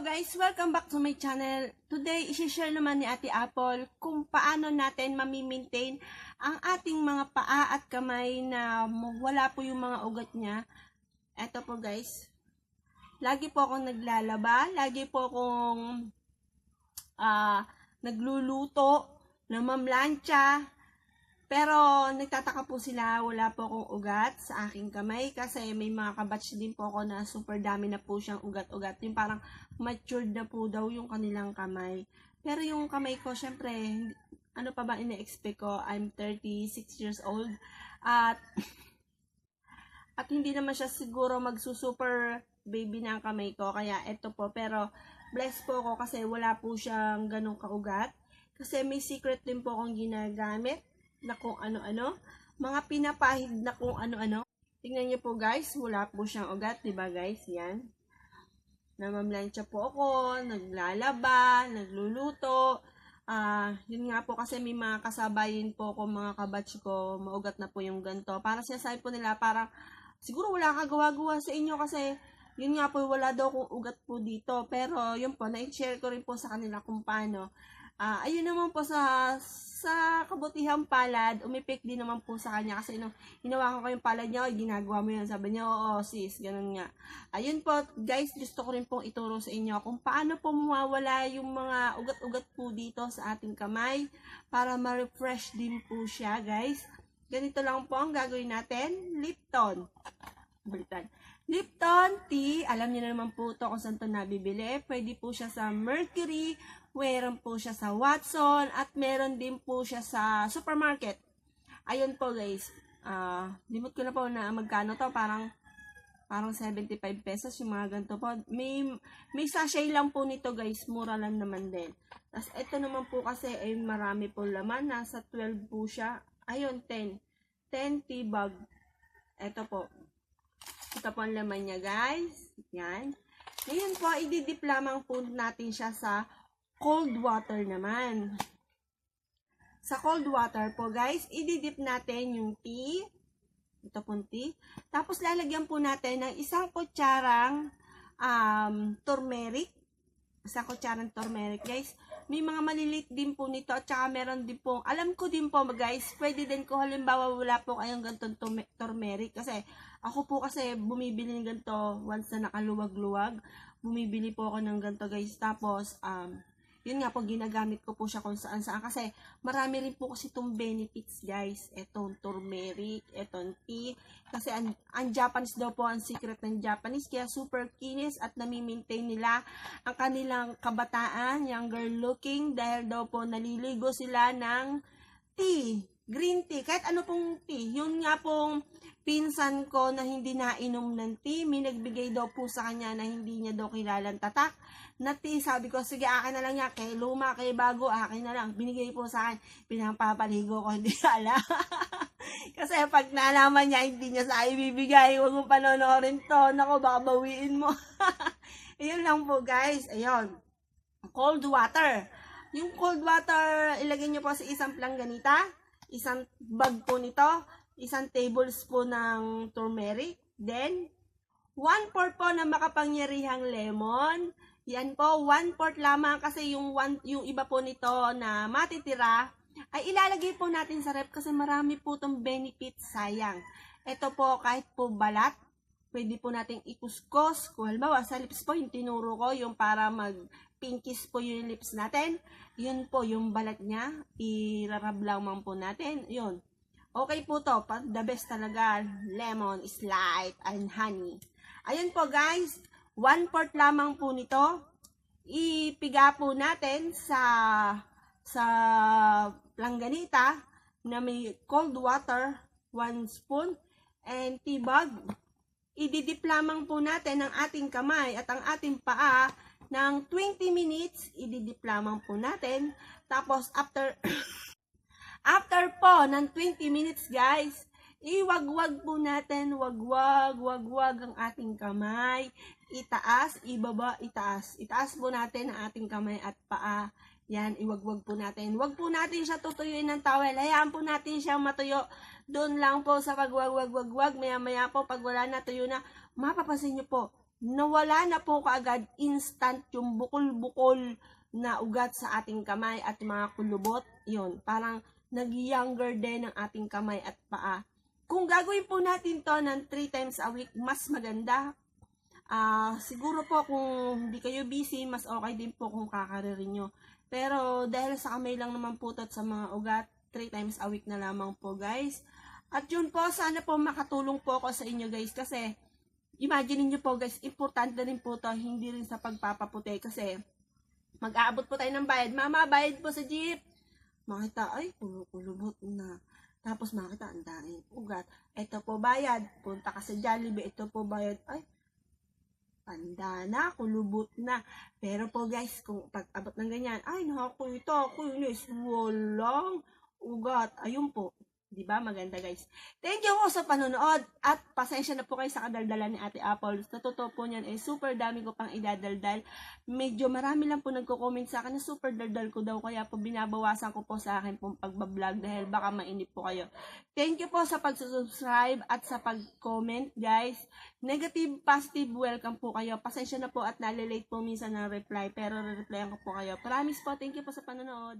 guys! Welcome back to my channel. Today, isi-share naman ni Ate Apple kung paano natin mamimaintain ang ating mga paa at kamay na wala po yung mga ugat niya. Eto po guys. Lagi po akong naglalaba. Lagi po akong ah, nagluluto, namamlansya. Pero nagtataka po sila, wala po akong ugat sa aking kamay kasi may mga kabatch din po ako na super dami na po siyang ugat-ugat. Yung parang matured na po daw yung kanilang kamay. Pero yung kamay ko, syempre, ano pa ba ina-expect ko? I'm 36 years old. At, at hindi naman siya siguro magsusuper baby na ang kamay ko. Kaya eto po. Pero, blessed po ako kasi wala po siyang ganong kaugat. Kasi may secret din po akong ginagamit na kung ano-ano. Mga pinapahid na kung ano-ano. Tingnan niyo po guys, wala po siyang ugat, 'di ba guys? Yan. Namamlansya po ako, naglalaba, nagluluto. Ah, yun nga po kasi may mga kasabayin po ko, mga kabatch ko, maugat na po yung ganto. Para sinasabi po nila, parang siguro wala ka gawa-gawa sa inyo kasi yun nga po, wala daw kong ugat po dito. Pero yun po, na-share ko rin po sa kanila kung paano. Ah, ayun naman po sa sa kabutihang palad, umipik din naman po sa kanya kasi nung hinawakan ko yung palad niya, "Oy, ginagawa mo yun. Sabi niya, oo sis, ganun nga. Ayun po, guys, gusto ko rin pong ituro sa inyo kung paano po mawawala yung mga ugat-ugat po dito sa ating kamay para ma-refresh din po siya, guys. Ganito lang po ang gagawin natin. Lipton. Balitan. Lipton tea, alam niyo na naman po to kung saan to nabibili. Pwede po siya sa Mercury, meron po siya sa Watson, at meron din po siya sa supermarket. Ayun po guys, ah, limot ko na po na magkano to, parang parang 75 pesos yung mga ganito po. May, may sachet lang po nito guys, mura lang naman din. Tapos ito naman po kasi ay marami po laman, nasa 12 po siya. Ayun, 10. 10 tea bag. Ito po. Ito po ang laman niya guys. Yan. Ngayon po, ididip lamang po natin siya sa cold water naman. Sa cold water po guys, ididip natin yung tea. Ito pong tea. Tapos lalagyan po natin ng isang kutsarang um, turmeric. Isang kutsarang turmeric guys. May mga malilit din po nito at saka meron din po, alam ko din po guys, pwede din ko halimbawa wala po kayong ganitong turme- turmeric kasi ako po kasi bumibili ng ganito once na nakaluwag-luwag. Bumibili po ako ng ganito guys. Tapos, um, yun nga po, ginagamit ko po siya kung saan saan. Kasi, marami rin po kasi itong benefits, guys. Itong turmeric, itong tea. Kasi, ang, ang Japanese daw po, ang secret ng Japanese. Kaya, super kinis at nami-maintain nila ang kanilang kabataan, younger looking. Dahil daw po, naliligo sila ng tea. Green tea. Kahit ano pong tea. Yun nga pong pinsan ko na hindi nainom ng tea. May nagbigay daw po sa kanya na hindi niya daw kilalang tatak na tea. Sabi ko, sige, akin na lang niya. Kay luma, kay bago, akin na lang. Binigay po sa akin. Pinapapaligo ko, hindi ala. Kasi pag nalaman niya, hindi niya sa ibibigay. Huwag mo panonorin to. Nako, baka bawiin mo. Ayun lang po, guys. Ayun. Cold water. Yung cold water, ilagay niyo po sa isang planganita. Isang bag po nito. Isang tablespoon ng turmeric. Then, one fourth po na makapangyarihang lemon. Yan po, one fourth lamang kasi yung, one, yung iba po nito na matitira ay ilalagay po natin sa rep kasi marami po itong benefits sayang. Ito po kahit po balat, pwede po nating ikuskos. Kung halimbawa sa lips po, yung tinuro ko, yung para mag pinkies po yung lips natin. Yun po, yung balat niya, irarab lamang po natin. Yun. Okay po to, the best talaga, lemon, light, and honey. Ayun po guys, one fourth lamang po nito. Ipiga po natin sa sa langganita na may cold water, one spoon, and tea bag. Ididip lamang po natin ang ating kamay at ang ating paa ng 20 minutes. Ididip lamang po natin. Tapos after After po ng 20 minutes guys, iwagwag po natin, wagwag, wagwag ang ating kamay. Itaas, ibaba, itaas. Itaas po natin ang ating kamay at paa. Yan, iwagwag po natin. Wag po natin siya tutuyuin ng towel. Hayaan po natin siya matuyo. Doon lang po sa pagwagwag-wagwag. Maya-maya po, pag wala na, tuyo na, mapapansin nyo po, nawala na po kaagad instant yung bukol-bukol na ugat sa ating kamay at mga kulubot. Yun, parang nag-younger din ang ating kamay at paa. Kung gagawin po natin to ng 3 times a week, mas maganda. Ah, siguro po kung hindi kayo busy, mas okay din po kung kakaririn nyo. Pero dahil sa kamay lang naman po at sa mga ugat, 3 times a week na lamang po guys. At yun po, sana po makatulong po ako sa inyo guys kasi imagine niyo po guys, importante rin po to, hindi rin sa pagpapaputi kasi mag-aabot po tayo ng bayad. Mama, bayad po sa jeep. Makita, ay, kulubot na. Tapos makita, ang daming ugat. Ito po bayad. Punta ka sa Jollibee, ito po bayad. Ay, tanda na, kulubot na. Pero po guys, kung pag-abot ng ganyan, ay, nakakita ko yun is walang ugat. Ayun po. Di ba? Maganda guys. Thank you po sa panonood at pasensya na po kayo sa kadaldalan ni Ate Apple. Sa po niyan, eh, super dami ko pang idadaldal. Medyo marami lang po nagko-comment sa akin na super daldal ko daw kaya po binabawasan ko po sa akin pong pagbablog dahil baka mainip po kayo. Thank you po sa pag-subscribe at sa pag-comment guys. Negative, positive, welcome po kayo. Pasensya na po at nalilate po minsan ng reply pero re-replyan ko po kayo. Promise po, thank you po sa panonood.